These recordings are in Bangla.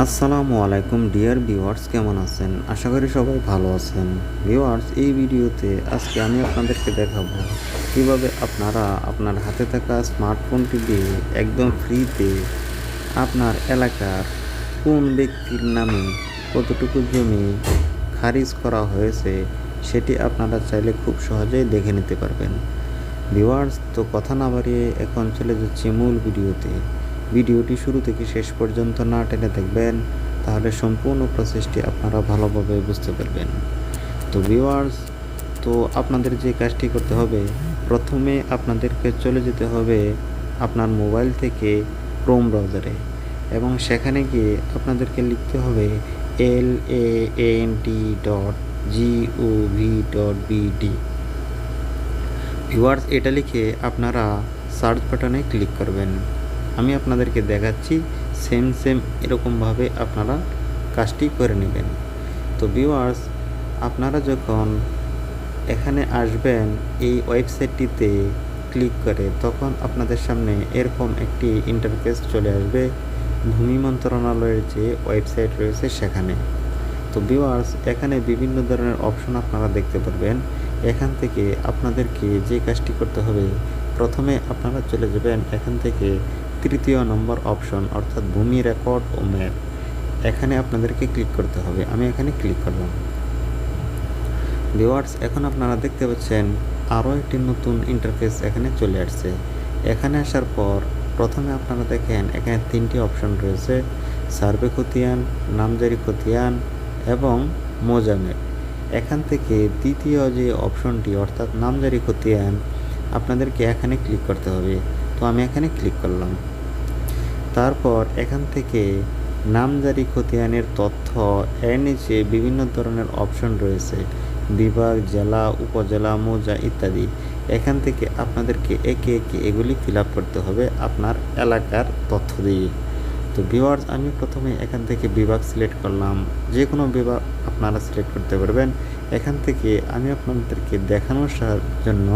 আসসালামু আলাইকুম, ডিয়ার ভিউয়ার্স, কেমন আছেন? আশা করি সবাই ভালো আছেন। ভিউয়ার্স, এই ভিডিওতে আজকে আমি আপনাদেরকে দেখাবো কীভাবে আপনারা আপনার হাতে থাকা স্মার্টফোনটি দিয়ে একদম ফ্রিতে আপনার এলাকার কোন ব্যক্তির নামে কতটুকু জমি খারিজ করা হয়েছে সেটি আপনারা চাইলে খুব সহজেই দেখে নিতে পারবেন। ভিউয়ার্স, তো কথা না বাড়িয়ে এখন চলে যাচ্ছি মূল ভিডিওতে। ভিডিওটি শুরু থেকে শেষ পর্যন্ত না টেনে দেখবেন, তাহলে সম্পূর্ণ প্রসেসটি আপনারা ভালোভাবে বুঝতে পারবেন। তো ভিওয়ার্স তো আপনাদের যে কাজটি করতে হবে, প্রথমে আপনাদেরকে চলে যেতে হবে আপনার মোবাইল থেকে ক্রোম ব্রাউজারে এবং সেখানে গিয়ে আপনাদেরকে লিখতে হবে L A N T dot G O V dot BD viewers এটা লিখে আপনারা সার্চ বাটনে ক্লিক করবেন। আমি আপনাদেরকে দেখাচ্ছি সেম সেম এরকমভাবে আপনারা কাজটি করে নেবেন। তো ভিউয়ার্স আপনারা যখন এখানে আসবেন এই ওয়েবসাইটটিতে ক্লিক করে, তখন আপনাদের সামনে এরকম একটি ইন্টারফেস চলে আসবে, ভূমি মন্ত্রণালয়ের যে ওয়েবসাইট রয়েছে সেখানে। তো ভিউয়ার্স এখানে বিভিন্ন ধরনের অপশন আপনারা দেখতে পারবেন। এখান থেকে আপনাদেরকে যে কাজটি করতে হবে, প্রথমে আপনারা চলে যাবেন এখান থেকে তৃতীয় নম্বর অপশন, অর্থাৎ ভূমি রেকর্ড ও ম্যাপ। এখানে আপনাদেরকে ক্লিক করতে হবে। আমি এখানে ক্লিক করলাম। ভিওয়ার্স এখন আপনারা দেখতে পাচ্ছেন আরও একটি নতুন ইন্টারফেস এখানে চলে আসছে। এখানে আসার পর প্রথমে আপনারা দেখেন এখানে তিনটি অপশন রয়েছে। সার্ভে খতিয়ান, নামজারি খতিয়ান এবং মোজামের এখান থেকে দ্বিতীয় যে অপশনটি, অর্থাৎ নামজারি খতিয়ান, আপনাদেরকে এখানে ক্লিক করতে হবে। তো আমি এখানে ক্লিক করলাম। তারপর এখান থেকে নামজারি খতিয়ানের তথ্য এর নিচে বিভিন্ন ধরনের অপশন রয়েছে। বিভাগ, জেলা, উপজেলা, মৌজা ইত্যাদি। এখান থেকে আপনাদেরকে একে একে এগুলি ফিল করতে হবে আপনার এলাকার তথ্য দিয়ে। তো ভিওয়ার্স আমি প্রথমে এখান থেকে বিভাগ সিলেক্ট করলাম। যে কোনো বিভাগ আপনারা সিলেক্ট করতে পারবেন। এখান থেকে আমি আপনাদেরকে দেখানোর জন্য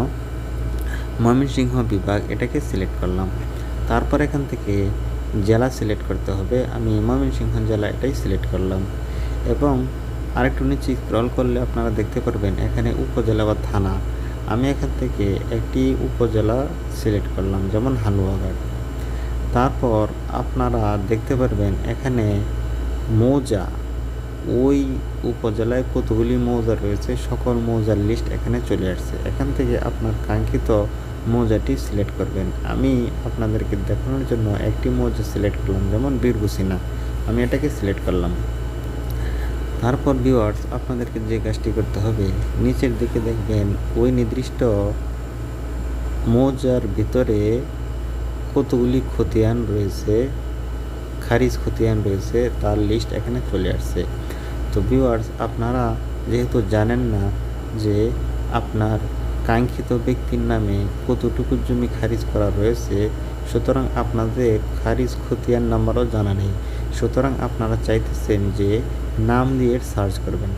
ময়মনসিংহ বিভাগ এটাকে সিলেক্ট করলাম। তারপর এখান থেকে জেলা সিলেক্ট করতে হবে। আমি ময়মনসিংহ জেলা এটাই সিলেক্ট করলাম। এবং আরেকটু নিচে স্ক্রল করলে আপনারা দেখতে পারবেন, এখানে উপজেলা বা থানা। আমি এখান থেকে একটি উপজেলা সিলেক্ট করলাম, যেমন হালুয়াঘাট তারপর আপনারা দেখতে পারবেন, এখানে মৌজা। ওই উপজেলায় কতগুলি মৌজা রয়েছে, সকল মৌজার লিস্ট এখানে চলে আসছে। এখান থেকে আপনার কাঙ্ক্ষিত মৌজাটি সিলেক্ট করবেন। আমি আপনাদেরকে দেখানোর জন্য একটি মৌজা সিলেক্ট করলাম, যেমন বীরগুসিনা আমি এটাকে সিলেক্ট করলাম। তারপর ভিউয়ার্স আপনাদেরকে যে কাজটি করতে হবে, নিচের দিকে দেখবেন ওই নির্দিষ্ট মৌজার ভিতরে কতগুলি খতিয়ান রয়েছে, খারিজ খতিয়ান রয়েছে, তার লিস্ট এখানে চলে আসছে। তো ভিউয়ার্স আপনারা যেহেতু জানেন না যে আপনার কাঙ্ক্ষিত ব্যক্তির নামে কতটুকু জমি খারিজ করা রয়েছে, সুতরাং আপনাদের খারিজ খতিয়ান নাম্বারও জানা নেই। সুতরাং আপনারা চাইতেছেন যে নাম দিয়ে সার্চ করবেন।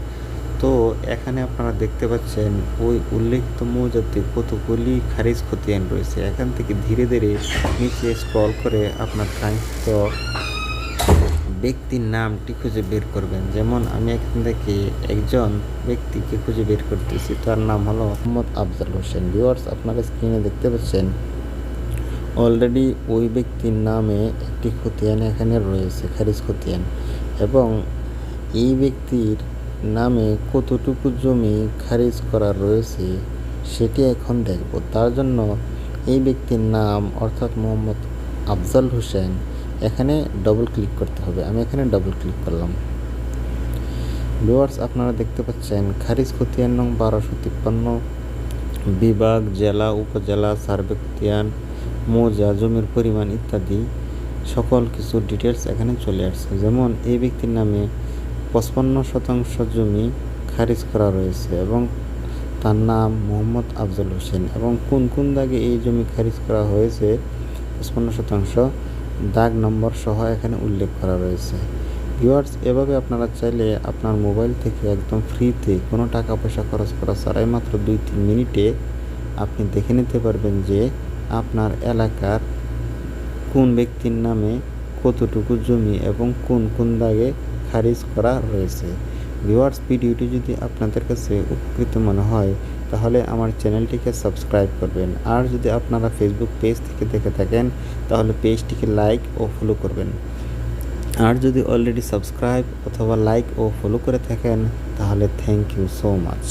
তো এখানে আপনারা দেখতে পাচ্ছেন ওই উল্লেখিত মৌজাতে কতগুলি খারিজ খতিয়ান রয়েছে। এখান থেকে ধীরে ধীরে নিচে স্ক্রল করে আপনার কাঙ্ক্ষিত ব্যক্তির নামটি খুঁজে বের করবেন। যেমন, আমি এখান থেকে একজন ব্যক্তিকে খুঁজে বের করতেছি। তার নাম হলো মোহাম্মদ আফজাল হোসেন। ভিউয়ার্স, আপনারা স্ক্রিনে দেখতে পাচ্ছেন, অলরেডি ওই ব্যক্তির নামে একটি খতিয়ান এখানে রয়েছে, খারিজ খতিয়ান। এবং এই ব্যক্তির নামে কতটুকু জমি খারিজ করা রয়েছে, সেটি এখন দেখব। তার জন্য এই ব্যক্তির নাম, অর্থাৎ মোহাম্মদ আফজাল হোসেন এখানে ডবল ক্লিক করতে হবে। আমি এখানে ডবল ক্লিক করলাম। ভিউয়ার্স আপনারা দেখতে পাচ্ছেন খারিজ খতিয়ান নং বারোশো তিপ্পান্ন, বিভাগ, জেলা, উপজেলা, সার্ভে খতিয়ান, মৌজা, জমির পরিমাণ ইত্যাদি সকল কিছু ডিটেলস এখানে চলে আসছে। যেমন এই ব্যক্তির নামে পঁচপান্ন শতাংশ জমি খারিজ করা রয়েছে এবং তার নাম মোহাম্মদ আফজল হোসেন এবং কোন কোন দাগে এই জমি খারিজ করা হয়েছে? পঁচপান্ন শতাংশ। দাগ নম্বর সহ এখানে উল্লেখ করা রয়েছে। ভিউয়ার্স, এভাবে আপনারা চাইলে আপনার মোবাইল থেকে একদম ফ্রিতে কোনো টাকা পয়সা খরচ করা ছাড়াই মাত্র দুই তিন মিনিটে আপনি দেখে নিতে পারবেন যে আপনার এলাকার কোন ব্যক্তির নামে কতটুকু জমি এবং কোন কোন দাগে খারিজ করা রয়েছে। ভিউয়ার্স, ভিডিওটি যদি আপনাদের কাছে উপকৃত মনে হয় তাহলে আমার চ্যানেলটিকে সাবস্ক্রাইব করবেন। আর যদি আপনারা ফেসবুক পেজ থেকে দেখে থাকেন, তাহলে পেজটিকে লাইক ও ফলো করবেন। আর যদি অলরেডি সাবস্ক্রাইব অথবা লাইক ও ফলো করে থাকেন, তাহলে থ্যাংক ইউ সো মাচ